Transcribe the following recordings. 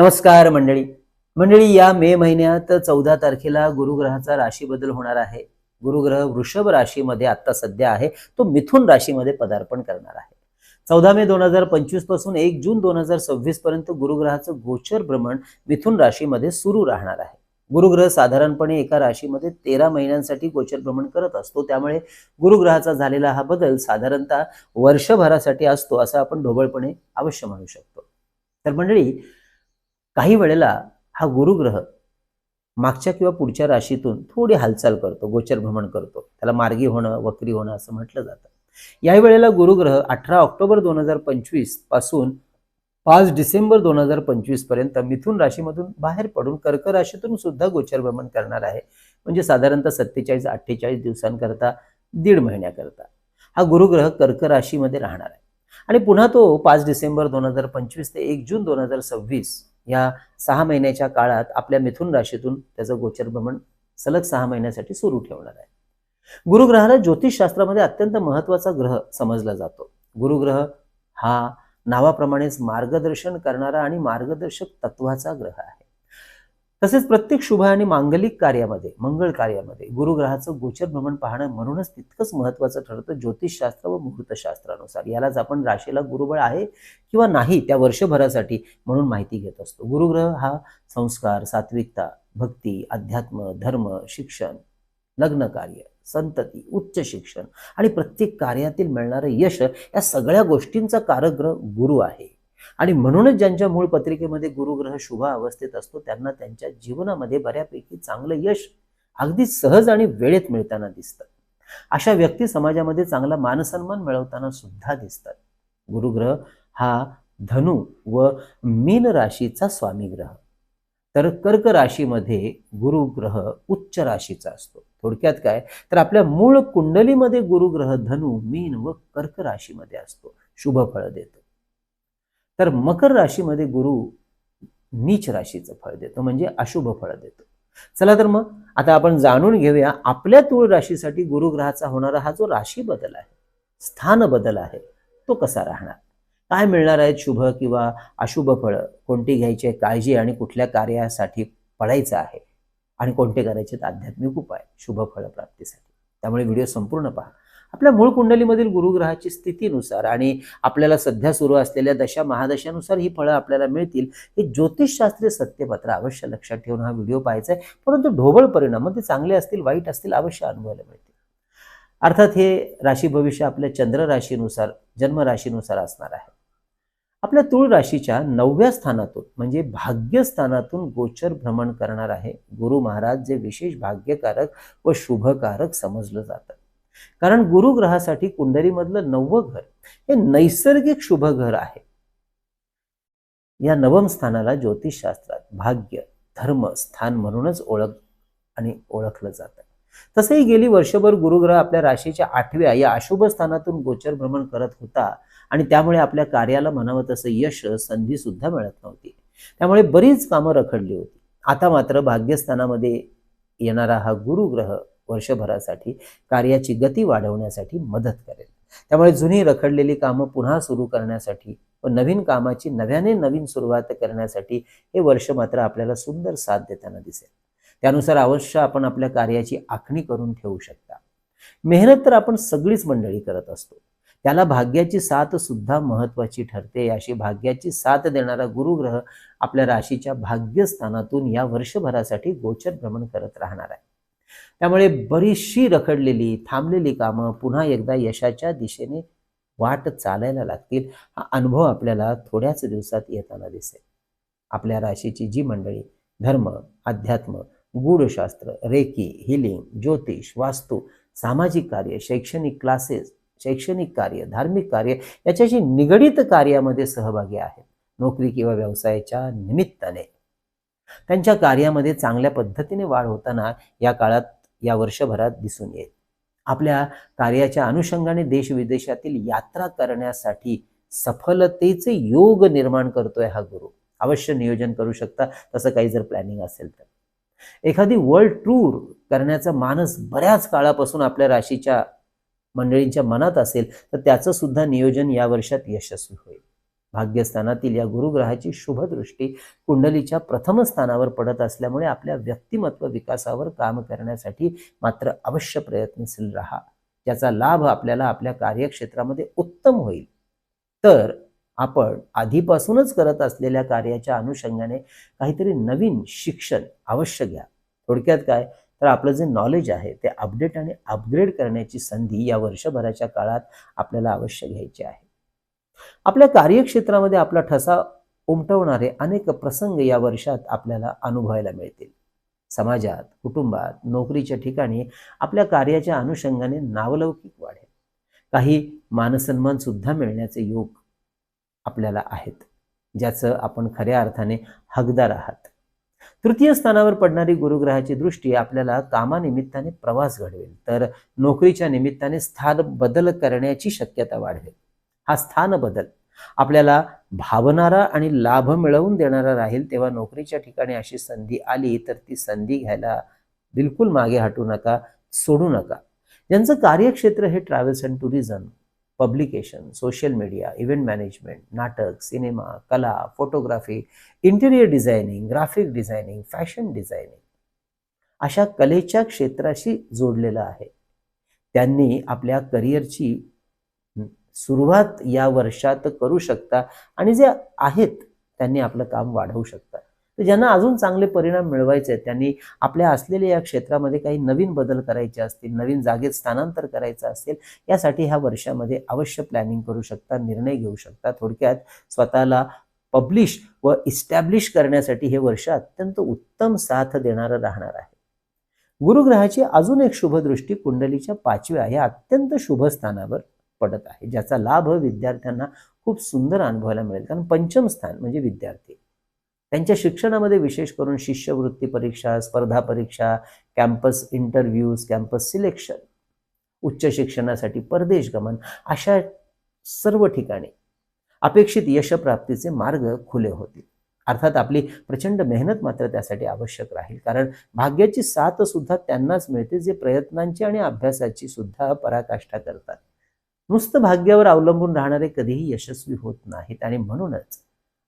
नमस्कार मंडळी. मंडळी या मे महिन्यात चौदा तारखेला गुरुग्रहाचा राशी बदल होणार आहे. गुरुग्रह वृषभ राशीमध्ये आता सध्या आहे. तो मिथुन राशीमध्ये पदार्पण करणार आहे. चौदा मे दोन हजार पंचवीसपासून एक जून दोन हजार सव्वीस पर्यंत गुरुग्रहाचं गोचर भ्रमण मिथुन राशीमध्ये सुरू राहणार आहे. गुरुग्रह साधारणपणे एका राशीमध्ये तेरा महिन्यांसाठी गोचर भ्रमण करत असतो. त्यामुळे गुरुग्रहाचा झालेला हा बदल साधारणतः वर्षभरासाठी असतो असं आपण ढोबळपणे अवश्य म्हणू शकतो. तर मंडळी काही वेळेला हा गुरुग्रह मागच्या किंवा पुढच्या राशीतून थोडी हालचाल करतो गोचर भ्रमण करतो. त्याला मार्गी होणं वक्री होणं असं म्हटलं जातं. याही वेळेला गुरुग्रह अठरा ऑक्टोबर दोन हजार पंचवीसपासून पाच डिसेंबर दोन हजार पंचवीसपर्यंत मिथुन राशीमधून बाहेर पडून कर्क राशीतून सुद्धा गोचर भ्रमण करणार आहे. म्हणजे साधारणतः सत्तेचाळीस अठ्ठेचाळीस दिवसांकरता दीड महिन्याकरता. हा गुरुग्रह कर्क राशीमध्ये राहणार आहे. आणि पुन्हा तो पाच डिसेंबर दोन हजार पंचवीस ते एक जून दोन हजार सव्वीस या सहा महिन्याच्या काळात आपल्या मिथुन राशीतून त्याचं गोचर भ्रमण सलग सहा महिन्यासाठी सुरू ठेवणार आहे. गुरुग्रहाला ज्योतिषशास्त्रामध्ये अत्यंत महत्त्वाचा ग्रह समजला जातो. गुरुग्रह हा नावाप्रमाणेच मार्गदर्शन करणारा आणि मार्गदर्शक तत्वाचा ग्रह आहे. तसेच प्रत्येक शुभ आणि मांगलिक कार्यामध्ये मंगळ कार्यामध्ये गुरुग्रहाचं गोचर भ्रमण पाहणं म्हणूनच तितकंच महत्वाचं ठरतं ज्योतिषशास्त्र व मुहूर्तशास्त्रानुसार. यालाच आपण राशीला गुरुबळ आहे किंवा नाही त्या वर्षभरासाठी म्हणून माहिती घेत असतो. गुरुग्रह हा संस्कार सात्विकता भक्ती अध्यात्म धर्म शिक्षण लग्न कार्य संतती उच्च शिक्षण आणि प्रत्येक कार्यातील मिळणारं यश या सगळ्या गोष्टींचा कारग्रह गुरु आहे. आणि म्हणूनच ज्यांच्या मूळ पत्रिकेमध्ये गुरुग्रह शुभ अवस्थेत असतो त्यांना त्यांच्या जीवनामध्ये बऱ्यापैकी चांगलं यश अगदी सहज आणि वेळेत मिळताना दिसतं. अशा व्यक्ती समाजामध्ये चांगला मानसन्मान मिळवताना सुद्धा दिसतात. गुरुग्रह हा धनु व मीन राशीचा स्वामी ग्रह तर कर्क राशीमध्ये गुरुग्रह उच्च राशीचा असतो. थोडक्यात काय? तर आपल्या मूळ कुंडलीमध्ये गुरुग्रह धनु मीन व कर्क राशीमध्ये असतो. शुभ फळ देतो. तर मकर राशीमध्ये गुरु नीच राशीचं फळ देतो म्हणजे अशुभ फळ देतो. चला तर मग आता आपण जाणून घेऊया आपल्या तुळ राशीसाठी गुरुग्रहाचा होणारा हा जो राशी बदल आहे स्थान बदल आहे तो कसा राहणार? काय मिळणार आहेत शुभ किंवा अशुभ फळं? कोणती घ्यायची काळजी आणि कुठल्या कार्यासाठी पडायचं आहे? आणि कोणते करायचे आध्यात्मिक उपाय? शुभ फळ प्राप्तीसाठी. त्यामुळे व्हिडिओ संपूर्ण पहा. आपल्या मूळ कुंडलीमधील गुरुग्रहाची स्थितीनुसार आणि आपल्याला सध्या सुरू असलेल्या दशा महादशानुसार ही फळं आपल्याला मिळतील हे ज्योतिषशास्त्रीय सत्यपत्र अवश्य लक्षात ठेवून हा व्हिडिओ पाहायचा आहे. परंतु ढोबळ परिणाम ते चांगले असतील वाईट असतील अवश्य अनुभवायला मिळतील. अर्थात हे राशी भविष्य आपल्या चंद्र राशीनुसार जन्म राशीनुसार असणार आहे. आपल्या तुळ राशीच्या नवव्या स्थानातून म्हणजे भाग्यस्थानातून गोचर भ्रमण करणार आहे गुरु महाराज जे विशेष भाग्यकारक व शुभकारक समजलं जातं. कारण गुरुग्रहासाठी कुंडलीमधलं नववं घर हे नैसर्गिक शुभ घर आहे. या नवम स्थानाला ज्योतिषशास्त्रात भाग्य धर्म स्थान म्हणूनच ओळख आणि ओळखलं जातं. तसंही गेली वर्षभर गुरुग्रह आपल्या राशीच्या आठव्या या अशुभ स्थानातून गोचर भ्रमण करत होता आणि त्यामुळे आपल्या कार्याला म्हणावं तसं यश संधी सुद्धा मिळत नव्हती. त्यामुळे बरीच कामं रखडली होती. आता मात्र भाग्यस्थानामध्ये येणारा हा गुरुग्रह वर्षभरासाठी कार्याची गती वाढवण्यासाठी मदत करेल. त्यामुळे जुनी रखडलेली कामं पुन्हा सुरू करण्यासाठी व नवीन कामाची नव्याने नवीन सुरुवात करण्यासाठी हे वर्ष मात्र आपल्याला सुंदर साथ देताना दिसेल. त्यानुसार अवश्य आपण आपल्या कार्याची आखणी करून ठेवू शकता. मेहनत तर आपण सगळीच मंडळी करत असतो. त्याला भाग्याची साथ सुद्धा महत्वाची ठरते. अशी भाग्याची साथ देणारा गुरुग्रह आपल्या राशीच्या भाग्यस्थानातून या वर्षभरासाठी गोचर भ्रमण करत राहणार आहे. त्यामुळे बरीचशी रखडलेली थांबलेली कामं पुन्हा एकदा यशाच्या दिशेने वाट चालायला लागतील. हा अनुभव आपल्याला थोड्याच दिवसात येताना दिसेल. आपल्या राशीची जी मंडळी धर्म अध्यात्म गूढशास्त्र रेकी हिलिंग ज्योतिष वास्तू सामाजिक कार्य शैक्षणिक क्लासेस शैक्षणिक कार्य धार्मिक कार्य याच्याशी निगडित कार्यामध्ये सहभागी आहेत. नोकरी किंवा व्यवसायाच्या निमित्ताने. त्यांच्या कार्यामध्ये चांगल्या पद्धतीने वाढ होताना या काळात या वर्षभरात दिसून येईल. आपल्या कार्याच्या अनुषंगाने देश विदेशातील यात्रा करण्यासाठी सफलतेचे योग निर्माण करतोय हा गुरु. अवश्य नियोजन करू शकता तसं काही जर प्लॅनिंग असेल तर. एखादी वर्ल्ड टूर करण्याचा मानस बऱ्याच काळापासून आपल्या राशीच्या मंडळींच्या मनात असेल तर त्याचं सुद्धा नियोजन या वर्षात यशस्वी होईल. भाग्यस्थानातील या गुरुग्रहाची शुभदृष्टी कुंडलीच्या प्रथम स्थानावर पडत असल्यामुळे आपल्या व्यक्तिमत्व विकासावर काम करण्यासाठी मात्र अवश्य प्रयत्नशील राहा. त्याचा लाभ आपल्याला आपल्या कार्यक्षेत्रामध्ये उत्तम होईल. तर आपण आधीपासूनच करत असलेल्या कार्याच्या अनुषंगाने काहीतरी नवीन शिक्षण अवश्य घ्या. थोडक्यात काय? तर आपलं जे नॉलेज आहे ते अपडेट आणि अपग्रेड करण्याची संधी या वर्षभराच्या काळात आपल्याला अवश्य घ्यायची आहे. आपल्या कार्यक्षेत्रामध्ये आपला ठसा उमटवणारे अनेक प्रसंग या वर्षात आपल्याला अनुभवायला मिळतील. समाजात कुटुंबात नोकरीच्या ठिकाणी आपल्या कार्याच्या अनुषंगाने नावलौकिक वाढेल. काही मानसन्मान सुद्धा मिळण्याचे योग आपल्याला आहेत ज्याचं आपण खऱ्या अर्थाने हकदार आहात. तृतीय स्थानावर पडणारी गुरुग्रहाची दृष्टी आपल्याला कामानिमित्ताने प्रवास घडवेल तर नोकरीच्या निमित्ताने स्थान बदल करण्याची शक्यता वाढवेल. हा स्थान बदल. आपल्याला भावणारा आणि लाभ मिळवून देणारा राहील तेव्हा नोकरीच्या ठिकाणी अशी संधी आली तर ती संधी घ्यायला बिलकुल मागे हटू नका सोडू नका. ज्यांचं कार्यक्षेत्र हे travels and tourism publication social media event management नाटक सिनेमा कला photography interior designing graphic designing fashion designing अशा कलेच्या क्षेत्राशी जोडलेलं आहे. त्यांनी आपल्या करिअरची सुरुवात या वर्षात करू शकता आणि जे आहेत त्यांनी आपलं काम वाढवू शकता. तर ज्यांना अजून चांगले परिणाम मिळवायचे आहेत त्यांनी आपल्या असलेल्या या क्षेत्रामध्ये काही नवीन बदल करायचे असतील नवीन जागेत स्थानांतर करायचं असेल यासाठी ह्या वर्षामध्ये अवश्य प्लॅनिंग करू शकता निर्णय घेऊ शकता. थोडक्यात स्वतःला पब्लिश व इस्टॅब्लिश करण्यासाठी हे वर्ष अत्यंत उत्तम साथ देणारं राहणार आहे. गुरुग्रहाची अजून एक शुभदृष्टी कुंडलीच्या पाचव्या या अत्यंत शुभ स्थानावर पडत आहे ज्याचा लाभ विद्यार्थ्यांना खूप सुंदर अनुभवायला मिळेल. कारण पंचम स्थान म्हणजे विद्यार्थी. त्यांच्या शिक्षणामध्ये विशेष करून शिष्यवृत्ती परीक्षा स्पर्धा परीक्षा कॅम्पस इंटरव्ह्यूज कॅम्पस सिलेक्शन उच्च शिक्षणासाठी परदेश गमन अशा सर्व ठिकाणी अपेक्षित यशप्राप्तीचे मार्ग खुले होतील. अर्थात आपली प्रचंड मेहनत मात्र त्यासाठी आवश्यक राहील. कारण भाग्याची साथ सुद्धा त्यांनाच मिळते जे प्रयत्नांची आणि अभ्यासाची सुद्धा पराकाष्ठा करतात. नुसतं भाग्यावर अवलंबून राहणारे कधीही यशस्वी होत नाहीत. आणि म्हणूनच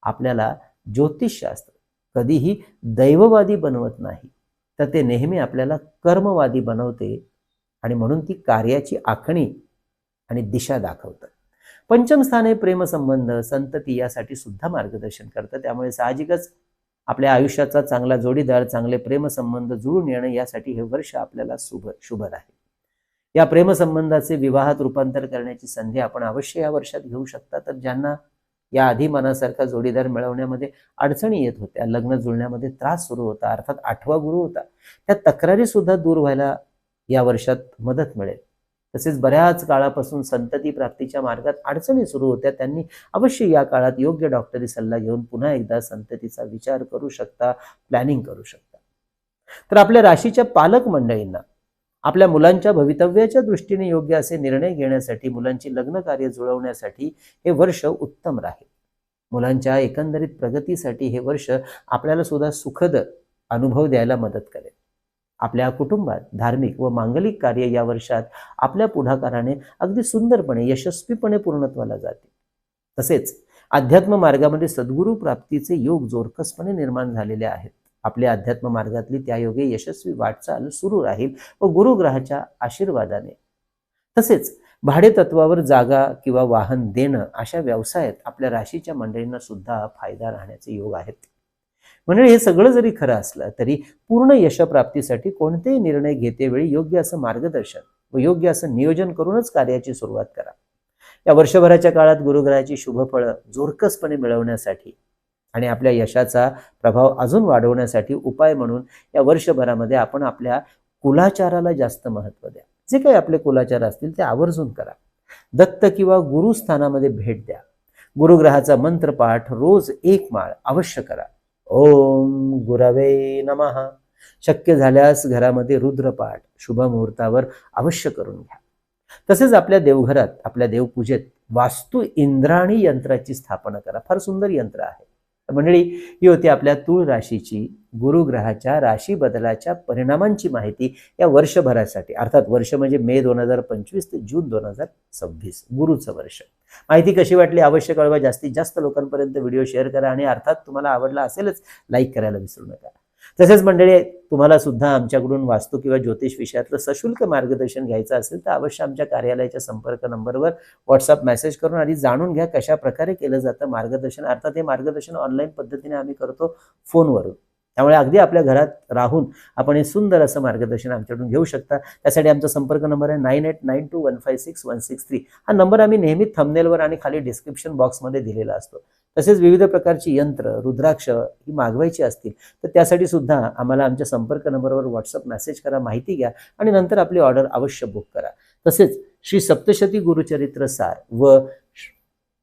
आपल्याला ज्योतिषशास्त्र कधीही दैववादी बनवत नाही. तर ते नेहमी आपल्याला कर्मवादी बनवते आणि म्हणून ती कार्याची आखणी आणि दिशा दाखवतं. पंचमस्थाने हे प्रेमसंबंध. संतती यासाठी सुद्धा मार्गदर्शन करतं. त्यामुळे साहजिकच आपल्या आयुष्याचा चांगला जोडीदार चांगले प्रेमसंबंध जुळून येणं यासाठी हे वर्ष आपल्याला शुभ शुभ राहील. या प्रेमसंबंधाचे विवाहात रूपांतर करण्याची संधी आपण अवश्य या वर्षात घेऊ शकता. तर ज्यांना या आधी मनासारखा जोडीदार मिळवण्यामध्ये अडचणी येत होत्या लग्न जुळण्यामध्ये त्रास सुरू होता अर्थात आठवा गुरु होता त्या तक्रारी सुद्धा दूर व्हायला या वर्षात मदत मिळेल. तसेच बऱ्याच काळापासून संतती प्राप्तीच्या मार्गात अडचणी सुरू होत्या. त्यांनी अवश्य या काळात योग्य डॉक्टरी सल्ला घेऊन पुन्हा एकदा संततीचा विचार करू शकता प्लॅनिंग करू शकता. तर आपल्या राशीच्या पालक मंडळींना आपल्या मुलांच्या भवितव्याच्या दृष्टीने योग्य असे निर्णय घेण्यासाठी मुलांची लग्न कार्य जुळवण्यासाठी हे वर्ष उत्तम राहील. मुलांच्या एकंदरीत प्रगतीसाठी हे वर्ष आपल्याला सुद्धा सुखद अनुभव द्यायला मदत करेल. आपल्या कुटुंबात धार्मिक व मांगलिक कार्य या वर्षात आपल्या पुढाकाराने अगदी सुंदरपणे यशस्वीपणे पूर्णत्वाला जाते तसेच अध्यात्म मार्गामध्ये सद्गुरू प्राप्तीचे योग जोरकसपणे निर्माण झालेले आहेत. आपल्या अध्यात्म मार्गातली त्यायोगे यशस्वी वाटचाल सुरू राहील व गुरुग्रहाच्या आशीर्वादाने. तसेच भाडेतत्वावर जागा किंवा वाहन देणं अशा व्यवसायात आपल्या राशीच्या मंडळींना सुद्धा फायदा राहण्याचे योग आहेत. म्हणजे हे सगळं जरी खरं असलं तरी पूर्ण यशप्राप्तीसाठी कोणतेही निर्णय घेतेवेळी योग्य असं मार्गदर्शन व योग्य असं नियोजन करूनच कार्याची सुरुवात करा. या वर्षभराच्या काळात गुरुग्रहाची शुभफळं जोरकसपणे मिळवण्यासाठी आणि आपल्या यशाचा प्रभाव अजून वाढवण्यासाठी उपाय म्हणून या वर्षभरामध्ये आपण आपल्या कुलाचाराला जास्त महत्त्व द्या. जे काही आपले कुलाचार असतील ते आवर्जून करा. दत्त किंवा गुरुस्थानामध्ये भेट द्या. गुरुग्रहाचा मंत्रपाठ रोज एक माळ अवश्य करा. ओम गुरवे नमः. शक्य झाल्यास घरामध्ये रुद्रपाठ शुभ मुहूर्तावर अवश्य करून घ्या. तसेच आपल्या देवघरात आपल्या देवपूजेत वास्तू इंद्राणी यंत्राची स्थापना करा. फार सुंदर यंत्र आहे. मंडळी ही होती आपल्या तूळ राशीची गुरुग्रहाच्या राशी बदलाच्या परिणामांची माहिती या वर्षभरासाठी. अर्थात वर्ष म्हणजे मे दोन हजार पंचवीस ते जून दोन हजार सव्वीस गुरुचं वर्ष. माहिती कशी वाटली? अवश्य कळवा. जास्तीत जास्त लोकांपर्यंत व्हिडिओ शेअर करा आणि अर्थात तुम्हाला आवडला असेलच लाईक करायला विसरू नका. तसेच मंडळी तुम्हाला सुद्धा आमच्याकडून वास्तू किंवा ज्योतिष विषयातलं सशुल्क मार्गदर्शन घ्यायचं असेल तर अवश्य आमच्या कार्यालयाच्या संपर्क नंबरवर व्हॉट्सअप मेसेज करून आधी जाणून घ्या कशा प्रकारे केलं जातं मार्गदर्शन. अर्थात हे मार्गदर्शन ऑनलाईन पद्धतीने आम्ही करतो फोनवरून. त्यामुळे अगदी आपल्या घरात राहून आपण हे सुंदर असं मार्गदर्शन आमच्याकडून घेऊ शकता. त्यासाठी आमचा संपर्क नंबर आहे nine eight nine two one five six one six three. हा नंबर आम्ही नेहमी थंबनेलवर आणि खाली डिस्क्रिप्शन बॉक्समध्ये दिलेला असतो. तसेच विविध प्रकारची यंत्र रुद्राक्ष ही मागवायची असतील तर त्यासाठी सुद्धा आम्हाला आमच्या संपर्क नंबरवर व्हॉट्सअप मेसेज करा माहिती घ्या आणि नंतर आपली ऑर्डर अवश्य बुक करा. तसेच श्री सप्तशती गुरुचरित्र सार व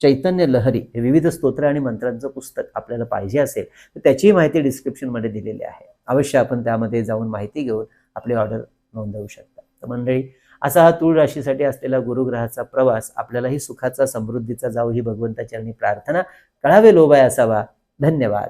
चैतन्य लहरी हे विविध स्तोत्र आणि मंत्रांचं पुस्तक आपल्याला पाहिजे असेल तर त्याचीही माहिती डिस्क्रिप्शनमध्ये दिलेली आहे. अवश्य आपण त्यामध्ये जाऊन माहिती घेऊन आपली ऑर्डर नोंदवू शकता. तर मंडळी असा हा तूळ राशीसाठी असलेला गुरुग्रहाचा प्रवास आपल्यालाही सुखाचा समृद्धीचा जाऊ ही भगवंताची प्रार्थना. कळावे लोबाय असावा. धन्यवाद.